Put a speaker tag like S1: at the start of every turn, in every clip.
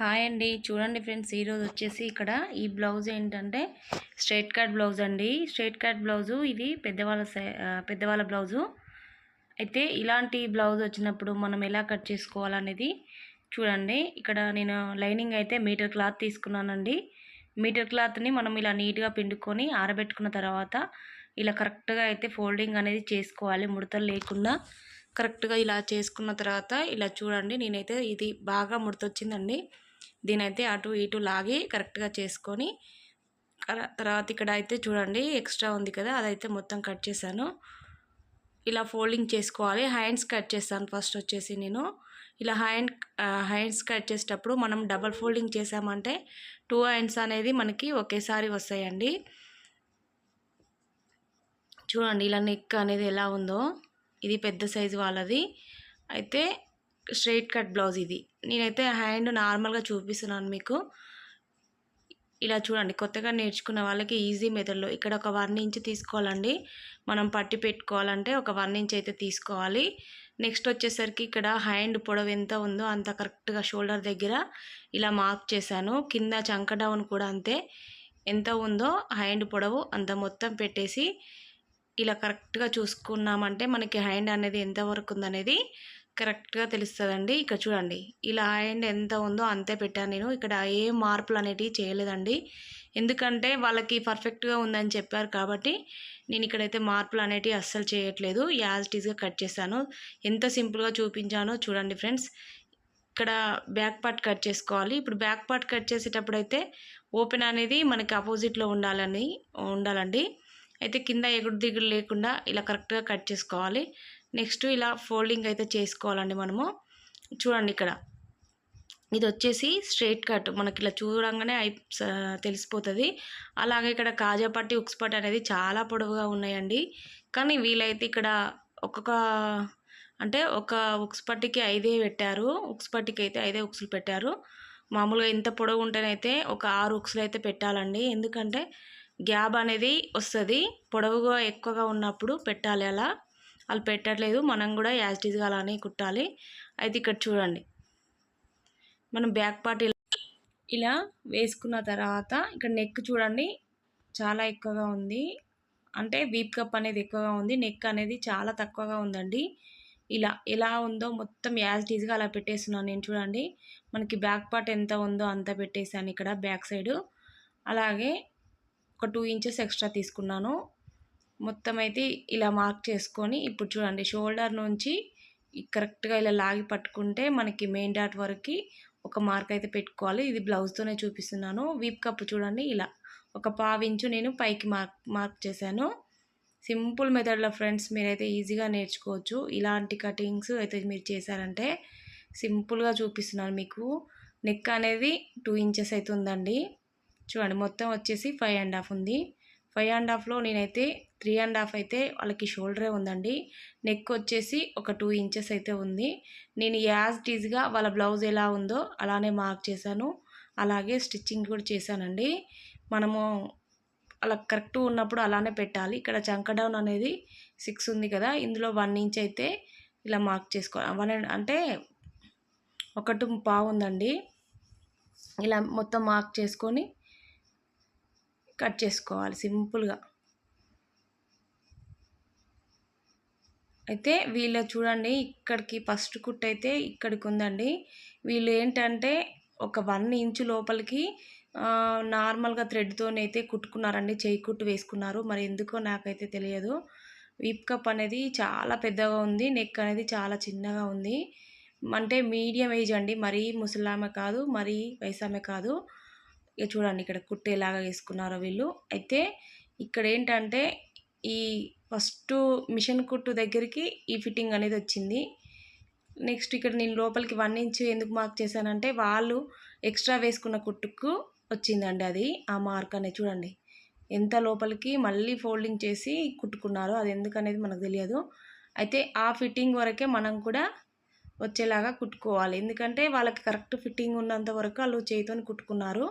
S1: Hi అండి. చూడండి friends ఈరోజు వచ్చేసి ఇక్కడ ఈ బ్లౌజ్ ఏంటంటే స్ట్రైట్ కట్ బ్లౌజ్ అండి. స్ట్రైట్ కట్ బ్లౌజు ఇది పెద్దవాళ్ళ సై- పెద్దవాళ్ళ బ్లౌజు. అయితే ఇలాంటి బ్లౌజ్ వచ్చినప్పుడు మనం ఎలా కట్ చేసుకోవాలనేది చూడండి. ఇక్కడ నేను లైనింగ్ అయితే మీటర్ క్లాత్ తీసుకున్నానండి. మీటర్ క్లాత్ని మనం ఇలా నీట్గా పిండుకొని ఆరబెట్టుకున్న తర్వాత ఇలా కరెక్ట్గా అయితే ఫోల్డింగ్ అనేది చేసుకోవాలి. ముడతలు లేకుండా కరెక్ట్గా ఇలా చేసుకున్న తర్వాత ఇలా చూడండి. నేనైతే ఇది బాగా ముడత వచ్చిందండి దీనైతే అటు ఇటు లాగి కరెక్ట్గా చేసుకొని తర్వాత ఇక్కడ అయితే చూడండి ఎక్స్ట్రా ఉంది కదా అదైతే మొత్తం కట్ చేశాను. ఇలా ఫోల్డింగ్ చేసుకోవాలి. హ్యాండ్స్ కట్ చేస్తాను ఫస్ట్ వచ్చేసి నేను. ఇలా హ్యాండ్ హ్యాండ్స్ కట్ చేసేటప్పుడు మనం డబల్ ఫోల్డింగ్ చేసామంటే టూ హ్యాండ్స్ అనేది మనకి ఒకేసారి వస్తాయండి. చూడండి ఇలా నెక్ అనేది ఎలా ఉందో. ఇది పెద్ద సైజు వాళ్ళది. అయితే స్ట్రైట్ కట్ బ్లౌజ్ ఇది. నేనైతే హ్యాండ్ నార్మల్గా చూపిస్తున్నాను మీకు. ఇలా చూడండి కొత్తగా నేర్చుకున్న వాళ్ళకి ఈజీ మెథడ్లో ఇక్కడ ఒక వన్ ఇంచ్ తీసుకోవాలండి. మనం పట్టి పెట్టుకోవాలంటే ఒక వన్ ఇంచ్ అయితే తీసుకోవాలి. నెక్స్ట్ వచ్చేసరికి ఇక్కడ హ్యాండ్ పొడవు ఎంత ఉందో అంత కరెక్ట్గా షోల్డర్ దగ్గర ఇలా మార్క్ చేశాను. కింద చంక డౌన్ కూడా అంతే. ఎంత ఉందో హ్యాండ్ పొడవు అంత మొత్తం పెట్టేసి ఇలా కరెక్ట్గా చూసుకున్నామంటే మనకి హ్యాండ్ అనేది ఎంతవరకు ఉందనేది కరెక్ట్గా తెలుస్తుందండి. ఇక్కడ చూడండి ఇలా హ్యాండ్ ఎంత ఉందో అంతే పెట్టాను నేను. ఇక్కడ ఏ మార్పులు అనేటివి చేయలేదండి. ఎందుకంటే వాళ్ళకి పర్ఫెక్ట్గా ఉందని చెప్పారు కాబట్టి నేను ఇక్కడైతే మార్పులు అనేటివి అస్సలు చేయట్లేదు. యాజ్ ఇట్ ఈస్గా కట్ చేశాను. ఎంత సింపుల్గా చూపించానో చూడండి ఫ్రెండ్స్. ఇక్కడ బ్యాక్ పార్ట్ కట్ చేసుకోవాలి. ఇప్పుడు బ్యాక్ పార్ట్ కట్ చేసేటప్పుడు అయితే ఓపెన్ అనేది మనకి అపోజిట్లో ఉండాలని ఉండాలండి. అయితే కింద ఎగుడు దిగుడు లేకుండా ఇలా కరెక్ట్గా కట్ చేసుకోవాలి. నెక్స్ట్ ఇలా ఫోల్డింగ్ అయితే చేసుకోవాలండి మనము. చూడండి ఇక్కడ. ఇది వచ్చేసి స్ట్రైట్ కట్. మనకి ఇలా చూడంగానే అయి తెలిసిపోతుంది. అలాగే ఇక్కడ కాజాపట్టి ఉక్స్ అనేది చాలా పొడవుగా ఉన్నాయండి. కానీ వీలైతే ఇక్కడ ఒక్కొక్క అంటే ఒక ఉక్స్ పట్టికి ఐదే పెట్టారు. ఉక్స్ పట్టికి అయితే ఐదే ఉక్సులు పెట్టారు. మామూలుగా ఇంత పొడవు ఉంటేనైతే ఒక ఆరు ఉక్సులు అయితే పెట్టాలండి. ఎందుకంటే గ్యాబ్ అనేది వస్తుంది. పొడవుగా ఎక్కువగా ఉన్నప్పుడు పెట్టాలి అలా. వాళ్ళు పెట్టట్లేదు. మనం కూడా యాజ్ యాజిటీస్గా అలానే కుట్టాలి. అయితే ఇక్కడ చూడండి. మనం బ్యాక్ పార్ట్ ఇలా ఇలా వేసుకున్న తర్వాత ఇక్కడ నెక్ చూడండి. చాలా ఎక్కువగా ఉంది. అంటే వీప్ కప్ అనేది ఎక్కువగా ఉంది. నెక్ అనేది చాలా తక్కువగా ఉందండి. ఇలా ఎలా ఉందో మొత్తం యాజ్ టీజ్గా అలా పెట్టేస్తున్నాను నేను చూడండి. మనకి బ్యాక్ పార్ట్ ఎంత ఉందో అంత పెట్టేశాను ఇక్కడ బ్యాక్ సైడు అలాగే ఒక టూ ఇంచెస్ ఎక్స్ట్రా తీసుకున్నాను. మొత్తం అయితే ఇలా మార్క్ చేసుకొని ఇప్పుడు చూడండి షోల్డర్ నుంచి కరెక్ట్గా ఇలా లాగి పట్టుకుంటే మనకి మెయిన్ డాట్ వరకు ఒక మార్క్ అయితే పెట్టుకోవాలి. ఇది బ్లౌజ్తోనే చూపిస్తున్నాను. వీప్ కప్ చూడండి ఇలా ఒక పావించు నేను పైకి మార్క్ మార్క్ చేశాను. సింపుల్ మెథడ్లో ఫ్రెండ్స్ మీరైతే ఈజీగా నేర్చుకోవచ్చు. ఇలాంటి కటింగ్స్ అయితే మీరు చేశారంటే సింపుల్గా చూపిస్తున్నాను మీకు. నెక్ అనేది టూ ఇంచెస్ అయితే ఉందండి. చూడండి మొత్తం వచ్చేసి ఫైవ్ అండ్ హాఫ్ ఉంది. ఫైవ్ అండ్ హాఫ్లో నేనైతే త్రీ అండ్ హాఫ్ అయితే వాళ్ళకి షోల్డరే ఉందండి. నెక్ వచ్చేసి ఒక టూ ఇంచెస్ అయితే ఉంది. నేను యాజ్ టీజ్గా వాళ్ళ బ్లౌజ్ ఎలా ఉందో అలానే మార్క్ చేశాను. అలాగే స్టిచ్చింగ్ కూడా చేశానండి. మనము అలా కరెక్ట్ ఉన్నప్పుడు అలానే పెట్టాలి. ఇక్కడ చంక డౌన్ అనేది సిక్స్ ఉంది కదా ఇందులో వన్ ఇంచ్ అయితే ఇలా మార్క్ చేసుకోవాలి వన్ అంటే ఒకటి పావు ఉందండి. ఇలా మొత్తం మార్క్ చేసుకొని కట్ చేసుకోవాలి సింపుల్గా. అయితే వీళ్ళ చూడండి ఇక్కడికి ఫస్ట్ కుట్ అయితే ఇక్కడికి ఉందండి. వీళ్ళు ఏంటంటే ఒక వన్ ఇంచు లోపలికి నార్మల్గా థ్రెడ్తోనైతే కుట్టుకున్నారండి. చేయి కుట్టు వేసుకున్నారు. మరి ఎందుకో నాకైతే తెలియదు. విప్ కప్ అనేది చాలా పెద్దగా ఉంది. నెక్ అనేది చాలా చిన్నగా ఉంది. అంటే మీడియం ఏజ్ అండి. మరీ ముసలామె కాదు మరీ వయసామె కాదు. ఇక చూడండి ఇక్కడ కుట్టేలాగా వేసుకున్నారో వీళ్ళు. అయితే ఇక్కడ ఏంటంటే ఈ ఫస్ట్ మిషన్ కుట్టు దగ్గరికి ఈ ఫిట్టింగ్ అనేది వచ్చింది. నెక్స్ట్ ఇక్కడ నేను లోపలికి వన్ ఇంచ్ ఎందుకు మార్క్ చేశానంటే వాళ్ళు ఎక్స్ట్రా వేసుకున్న కుట్టుకు వచ్చిందండి అది ఆ మార్క్ అనేది చూడండి. ఎంత లోపలికి మళ్ళీ ఫోల్డింగ్ చేసి కుట్టుకున్నారు అది ఎందుకనేది మనకు తెలియదు. అయితే ఆ ఫిట్టింగ్ వరకే మనం కూడా వచ్చేలాగా కుట్టుకోవాలి. ఎందుకంటే వాళ్ళకి కరెక్ట్ ఫిట్టింగ్ ఉన్నంత వరకు వాళ్ళు చేతితో కుట్టుకున్నారు.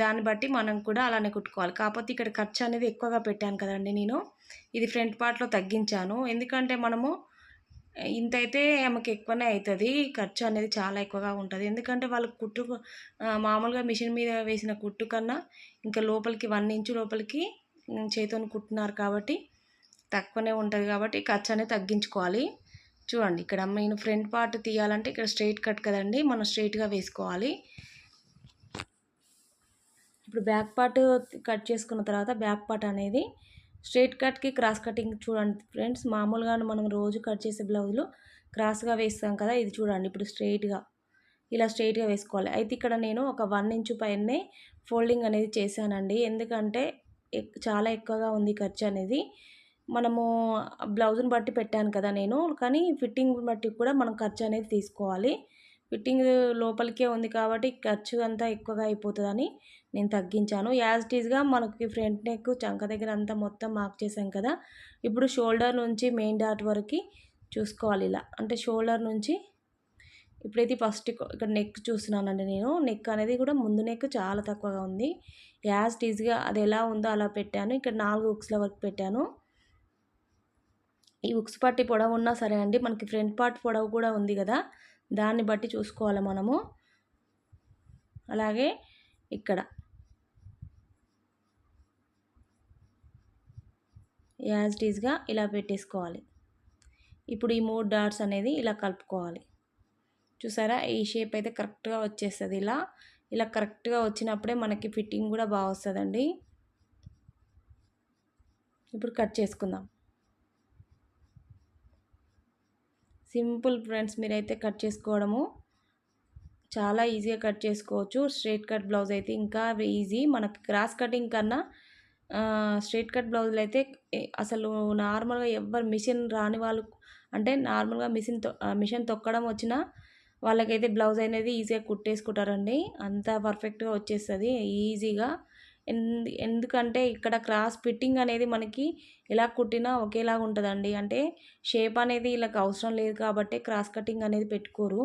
S1: దాన్ని బట్టి మనం కూడా అలానే కుట్టుకోవాలి. కాకపోతే ఇక్కడ ఖర్చు అనేది ఎక్కువగా పెట్టాను కదండి నేను. ఇది ఫ్రంట్ పార్ట్లో తగ్గించాను. ఎందుకంటే మనము ఇంత అయితే ఆమెకి ఎక్కువనే అవుతుంది ఖర్చు అనేది చాలా ఎక్కువగా ఉంటుంది. ఎందుకంటే వాళ్ళ కుట్టు మామూలుగా మిషన్ మీద వేసిన కుట్టు కన్నా ఇంకా లోపలికి వన్ ఇంచు లోపలికి చేతిని కుట్టినారు కాబట్టి తక్కువనే ఉంటుంది కాబట్టి ఖర్చు అనేది తగ్గించుకోవాలి. చూడండి ఇక్కడ నేను ఫ్రంట్ పార్ట్ తీయాలంటే ఇక్కడ స్ట్రైట్ కట్ కదండి మనం స్ట్రైట్గా వేసుకోవాలి. ఇప్పుడు బ్యాక్ పార్ట్ కట్ చేసుకున్న తర్వాత బ్యాక్ పార్ట్ అనేది స్ట్రైట్ కట్కి క్రాస్ కటింగ్ చూడండి ఫ్రెండ్స్. మామూలుగా మనం రోజు కట్ చేసే బ్లౌజులు క్రాస్గా వేస్తాం కదా ఇది చూడండి ఇప్పుడు స్ట్రైట్గా ఇలా స్ట్రైట్గా వేసుకోవాలి. అయితే ఇక్కడ నేను ఒక వన్ ఇంచు పైనే ఫోల్డింగ్ అనేది చేశానండి. ఎందుకంటే ఎక్- చాలా ఎక్కువగా ఉంది ఖర్చు అనేది. మనము బ్లౌజ్ని బట్టి పెట్టాను కదా నేను కానీ ఫిట్టింగ్ బట్టి కూడా మనం ఖర్చు అనేది తీసుకోవాలి. ఫిట్టింగ్ లోపలికే ఉంది కాబట్టి ఖర్చు అంతా ఎక్కువగా అయిపోతుందని నేను తగ్గించాను. యాజ్ ఇట్ మనకి ఫ్రంట్ నెక్ చంక దగ్గర అంతా మొత్తం మార్క్ చేసాం కదా. ఇప్పుడు షోల్డర్ నుంచి మెయిన్ డాట్ వరకు చూసుకోవాలి ఇలా. అంటే షోల్డర్ నుంచి ఇప్పుడైతే ఫస్ట్ ఇక్కడ నెక్ చూస్తున్నానండి నేను. నెక్ అనేది కూడా ముందు నెక్ చాలా తక్కువగా ఉంది. యాజ్ ఇట్ అది ఎలా ఉందో అలా పెట్టాను. ఇక్కడ నాలుగు ఉక్స్ల వరకు పెట్టాను. ఈ ఉక్స్ పట్టి పొడవు ఉన్నా సరే అండి మనకి ఫ్రంట్ పార్ట్ పొడవు కూడా ఉంది కదా. దాన్ని బట్టి చూసుకోవాలి మనము. అలాగే ఇక్కడ. యాజ్ టీజ్గా ఇలా పెట్టేసుకోవాలి. ఇప్పుడు ఈ మూడు డాట్స్ అనేది ఇలా కలుపుకోవాలి. చూసారా? ఈ షేప్ అయితే కరెక్ట్గా వచ్చేస్తుంది ఇలా. ఇలా కరెక్ట్గా వచ్చినప్పుడే మనకి ఫిట్టింగ్ కూడా బాగా వస్తుందండి. ఇప్పుడు కట్ చేసుకుందాం. సింపుల్ ఫ్రెండ్స్ మీరైతే కట్ చేసుకోవడము. చాలా ఈజీగా కట్ చేసుకోవచ్చు. స్ట్రేట్ కట్ బ్లౌజ్ అయితే ఇంకా ఈజీ. మనకి క్రాస్ కటింగ్ కన్నా స్ట్రేట్ కట్ బ్లౌజులు అయితే అసలు నార్మల్గా ఎవ్వరు మిషన్ రాని వాళ్ళు అంటే నార్మల్గా మిషన్ తొ మిషన్ తొక్కడం వచ్చినా వాళ్ళకైతే బ్లౌజ్ అనేది ఈజీగా కుట్టేసుకుంటారండి. అంత పర్ఫెక్ట్గా వచ్చేస్తుంది ఈజీగా. ఎందుకంటే ఇక్కడ క్రాస్ ఫిట్టింగ్ అనేది మనకి ఎలా కుట్టినా ఒకేలాగా ఉంటుందండి. అంటే షేప్ అనేది వీళ్ళకి అవసరం లేదు కాబట్టి క్రాస్ కటింగ్ అనేది పెట్టుకోరు.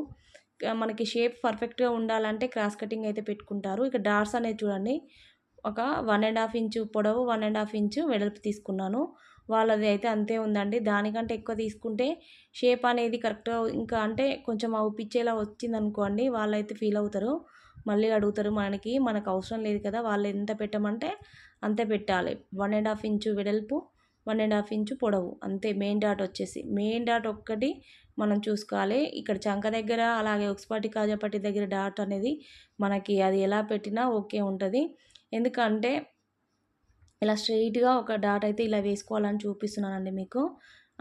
S1: మనకి షేప్ పర్ఫెక్ట్గా ఉండాలంటే క్రాస్ కటింగ్ అయితే పెట్టుకుంటారు. ఇక డార్స్ అనేది చూడండి. ఒక వన్ అండ్ హాఫ్ ఇంచు పొడవు వన్ అండ్ హాఫ్ ఇంచు వెడల్పు తీసుకున్నాను. వాళ్ళది అయితే అంతే ఉందండి. దానికంటే ఎక్కువ తీసుకుంటే షేప్ అనేది కరెక్ట్గా ఇంకా అంటే కొంచెం అవుపిచ్చేలా వచ్చింది అనుకోండి వాళ్ళైతే ఫీల్ అవుతారు. మళ్ళీ అడుగుతారు మనకి మనకు అవసరం లేదు కదా వాళ్ళు ఎంత పెట్టమంటే అంతే పెట్టాలి. వన్ అండ్ హాఫ్ ఇంచు వెడల్పు వన్ అండ్ హాఫ్ ఇంచు పొడవు అంతే మెయిన్ డాట్ వచ్చేసి. మెయిన్ డాట్ ఒక్కటి మనం చూసుకోవాలి. ఇక్కడ చంక దగ్గర అలాగే ఉక్స్పాటి కాజాపట్టి దగ్గర డాట్ అనేది మనకి అది ఎలా పెట్టినా ఓకే ఉంటుంది. ఎందుకంటే ఇలా స్ట్రైట్గా ఒక డాట్ అయితే ఇలా వేసుకోవాలని చూపిస్తున్నానండి మీకు.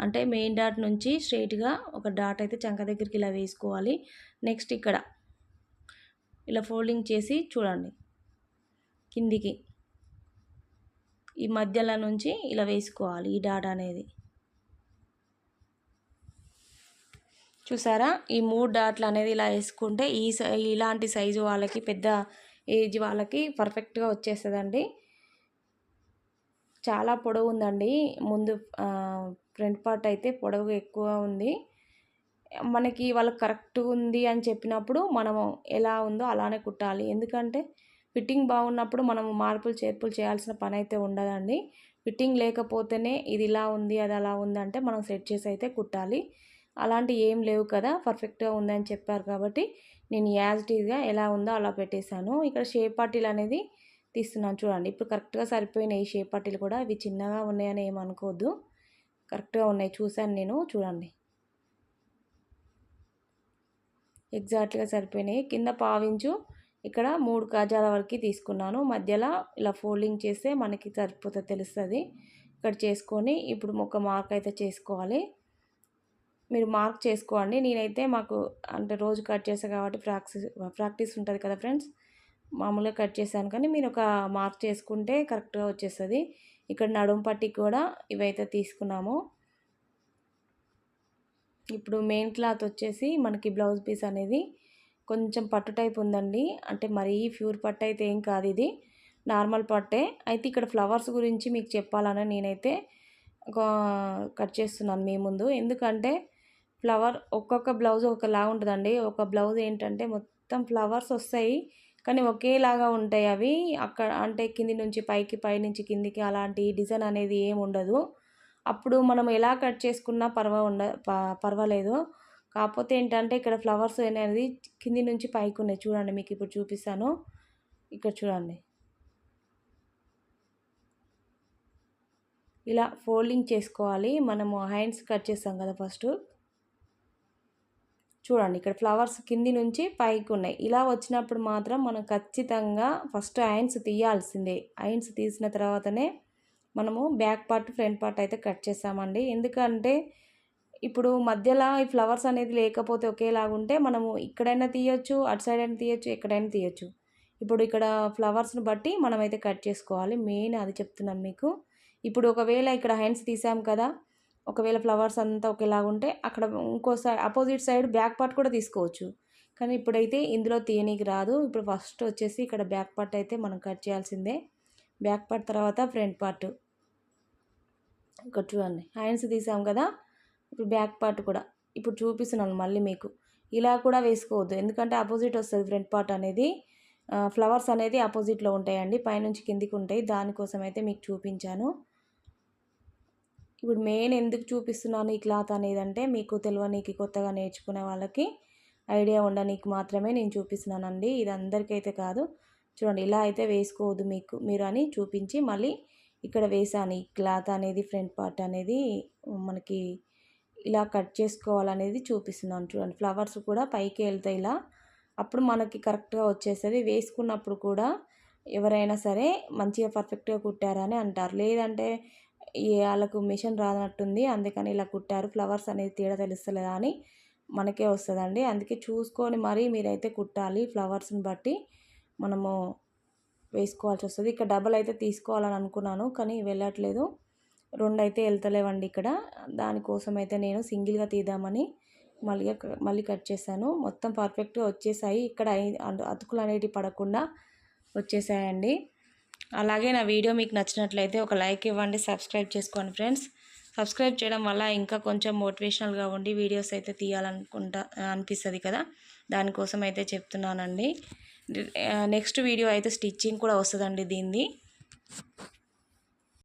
S1: అంటే మెయిన్ డాట్ నుంచి స్ట్రైట్గా ఒక డాట్ అయితే చంక దగ్గరికి ఇలా వేసుకోవాలి. నెక్స్ట్ ఇక్కడ ఇలా ఫోల్డింగ్ చేసి చూడండి. కిందికి. ఈ మధ్యలో నుంచి ఇలా వేసుకోవాలి ఈ డాట్ అనేది. చూసారా? ఈ మూడు డాట్లు అనేది ఇలా వేసుకుంటే ఈ సై ఇలాంటి సైజు వాళ్ళకి పెద్ద ఏజ్ వాళ్ళకి పర్ఫెక్ట్గా వచ్చేస్తుందండి. చాలా పొడవు ఉందండి. ముందు ఫ్రంట్ పార్ట్ అయితే పొడవు ఎక్కువ ఉంది. మనకి వాళ్ళకి కరెక్ట్ ఉంది అని చెప్పినప్పుడు మనము ఎలా ఉందో అలానే కుట్టాలి. ఎందుకంటే ఫిట్టింగ్ బాగున్నప్పుడు మనము మార్పులు చేర్పులు చేయాల్సిన పని అయితే ఉండదండి. ఫిట్టింగ్ లేకపోతేనే ఇది ఇలా ఉంది అది అలా ఉందంటే మనం సెట్ చేసి అయితే కుట్టాలి. అలాంటి ఏం లేవు కదా పర్ఫెక్ట్గా ఉందని చెప్పారు కాబట్టి నేను యాజ్ ఎలా ఉందో అలా పెట్టేశాను. ఇక్కడ షేప్ పార్టీలు అనేది తీస్తున్నాను చూడండి. ఇప్పుడు కరెక్ట్గా సరిపోయినాయి ఈ షేప్ పార్టీలు కూడా. ఇవి చిన్నగా ఉన్నాయని ఏమనుకోవద్దు కరెక్ట్గా ఉన్నాయి చూశాను నేను. చూడండి. ఎగ్జాక్ట్గా సరిపోయినాయి. కింద పావించు ఇక్కడ మూడు కాజాల వరకు తీసుకున్నాను. మధ్యలో ఇలా ఫోల్డింగ్ చేస్తే మనకి సరిపోతుంది తెలుస్తుంది. ఇక్కడ చేసుకొని ఇప్పుడు ఒక మార్క్ అయితే చేసుకోవాలి. మీరు మార్క్ చేసుకోండి. నేనైతే మాకు అంటే రోజు కట్ చేస్తాను కాబట్టి ప్రాక్టీస్ ప్రాక్టీస్ ఉంటుంది కదా ఫ్రెండ్స్? మామూలుగా కట్ చేశాను కానీ మీరు ఒక మార్క్ చేసుకుంటే కరెక్ట్గా వచ్చేస్తుంది. ఇక్కడ నడుము పట్టి కూడా ఇవైతే తీసుకున్నాము. ఇప్పుడు మెయిన్ క్లాత్ వచ్చేసి మనకి బ్లౌజ్ పీస్ అనేది కొంచెం పట్టు టైప్ ఉందండి. అంటే మరీ ప్యూర్ పట్టు అయితే ఏం కాదు ఇది. నార్మల్ పట్టే. అయితే ఇక్కడ ఫ్లవర్స్ గురించి మీకు చెప్పాలని నేనైతే ఒక కట్ చేస్తున్నాను మీ ముందు. ఎందుకంటే ఫ్లవర్ ఒక్కొక్క బ్లౌజ్ ఒకలా ఉంటుందండి. ఒక బ్లౌజ్ ఏంటంటే మొత్తం ఫ్లవర్స్ వస్తాయి. కానీ ఒకేలాగా ఉంటాయి అవి. అక్కడ అంటే కింది నుంచి పైకి పై నుంచి కిందికి అలాంటి డిజైన్ అనేది ఏమి ఉండదు. అప్పుడు మనం ఎలా కట్ చేసుకున్నా పర్వ ఉండ ప- పర్వాలేదు. కాకపోతే ఏంటంటే ఇక్కడ ఫ్లవర్స్ అనేది కింది నుంచి పైకి ఉన్నాయి. చూడండి మీకు ఇప్పుడు చూపిస్తాను. ఇక్కడ చూడండి. ఇలా ఫోల్డింగ్ చేసుకోవాలి. మనము హ్యాండ్స్ కట్ చేస్తాం కదా ఫస్ట్. చూడండి ఇక్కడ ఫ్లవర్స్ కింది నుంచి పైకి ఉన్నాయి. ఇలా వచ్చినప్పుడు మాత్రం మనం ఖచ్చితంగా ఫస్ట్ హ్యాండ్స్ తీయాల్సిందే. హ్యాండ్స్ తీసిన తర్వాతనే మనము బ్యాక్ పార్ట్ ఫ్రంట్ పార్ట్ అయితే కట్ చేసామండి. ఎందుకంటే ఇప్పుడు మధ్యలో ఈ ఫ్లవర్స్ అనేది లేకపోతే ఒకేలాగా ఉంటే మనము ఇక్కడైనా తీయొచ్చు అటు సైడ్ అయినా తీయొచ్చు ఎక్కడైనా తీయొచ్చు. ఇప్పుడు ఇక్కడ ఫ్లవర్స్ని బట్టి మనమైతే కట్ చేసుకోవాలి. మెయిన్ అది చెప్తున్నాం మీకు. ఇప్పుడు ఒకవేళ ఇక్కడ హ్యాండ్స్ తీసాం కదా ఒకవేళ ఫ్లవర్స్ అంతా ఒకేలాగా ఉంటే అక్కడ ఇంకో side opposite side back part కూడా తీసుకోవచ్చు. కానీ ఇప్పుడైతే ఇందులో తీయనీకి రాదు. ఇప్పుడు ఫస్ట్ వచ్చేసి ఇక్కడ బ్యాక్ పార్ట్ అయితే మనం కట్ చేయాల్సిందే. బ్యాక్ పార్ట్ తర్వాత ఫ్రంట్ పార్ట్. ఇక్కడ చూడండి హ్యాండ్స్ తీసాం కదా ఇప్పుడు బ్యాక్ పార్ట్ కూడా. ఇప్పుడు చూపిస్తున్నాను మళ్ళీ మీకు. ఇలా కూడా వేసుకోవద్దు ఎందుకంటే ఆపోజిట్ వస్తుంది ఫ్రంట్ పార్ట్ అనేది. ఫ్లవర్స్ అనేది ఆపోజిట్లో ఉంటాయండి పైనుంచి కిందికి ఉంటాయి దానికోసం అయితే మీకు చూపించాను. ఇప్పుడు మెయిన్ ఎందుకు చూపిస్తున్నాను ఈ క్లాత్ అనేది అంటే మీకు తెలియనీకి కొత్తగా నేర్చుకునే వాళ్ళకి ఐడియా ఉండనీకి మాత్రమే నేను చూపిస్తున్నానండి. ఇది అందరికైతే కాదు చూడండి ఇలా అయితే వేసుకోవద్దు మీకు మీరు అని చూపించి మళ్ళీ ఇక్కడ వేసాను ఈ క్లాత్ అనేది ఫ్రంట్ పార్ట్ అనేది మనకి ఇలా కట్ చేసుకోవాలనేది చూపిస్తున్నాను చూడండి. ఫ్లవర్స్ కూడా పైకి వెళ్తాయి ఇలా. అప్పుడు మనకి కరెక్ట్గా వచ్చేస్తుంది. వేసుకున్నప్పుడు కూడా ఎవరైనా సరే మంచిగా పర్ఫెక్ట్గా కుట్టారని అంటారు. లేదంటే వాళ్ళకు మిషన్ రానట్టుంది అందుకని ఇలా కుట్టారు. ఫ్లవర్స్ అనేది తేడా తెలుస్తలేదా అని మనకే వస్తుందండి. అందుకే చూసుకొని మరీ మీరైతే కుట్టాలి ఫ్లవర్స్ని బట్టి. మనము వేసుకోవాల్సి వస్తుంది. ఇక్కడ డబల్ అయితే తీసుకోవాలని అనుకున్నాను కానీ వెళ్ళట్లేదు. రెండు అయితే వెళ్తలేవండి ఇక్కడ. దానికోసం అయితే నేను సింగిల్గా తీద్దామని మళ్ళీ మళ్ళీ కట్ చేశాను. మొత్తం పర్ఫెక్ట్గా వచ్చేసాయి. ఇక్కడ అతుకులు అనేటివి పడకుండా వచ్చేసాయండి. అలాగే నా వీడియో మీకు నచ్చినట్లయితే ఒక లైక్ ఇవ్వండి సబ్స్క్రైబ్ చేసుకోండి ఫ్రెండ్స్. సబ్స్క్రైబ్ చేయడం వల్ల ఇంకా కొంచెం మోటివేషనల్గా ఉండి వీడియోస్ అయితే తీయాలనుకుంటా అనిపిస్తుంది కదా. దానికోసం అయితే చెప్తున్నానండి. నెక్స్ట్ వీడియో అయితే స్టిచ్చింగ్ కూడా వస్తుందండి దీన్ని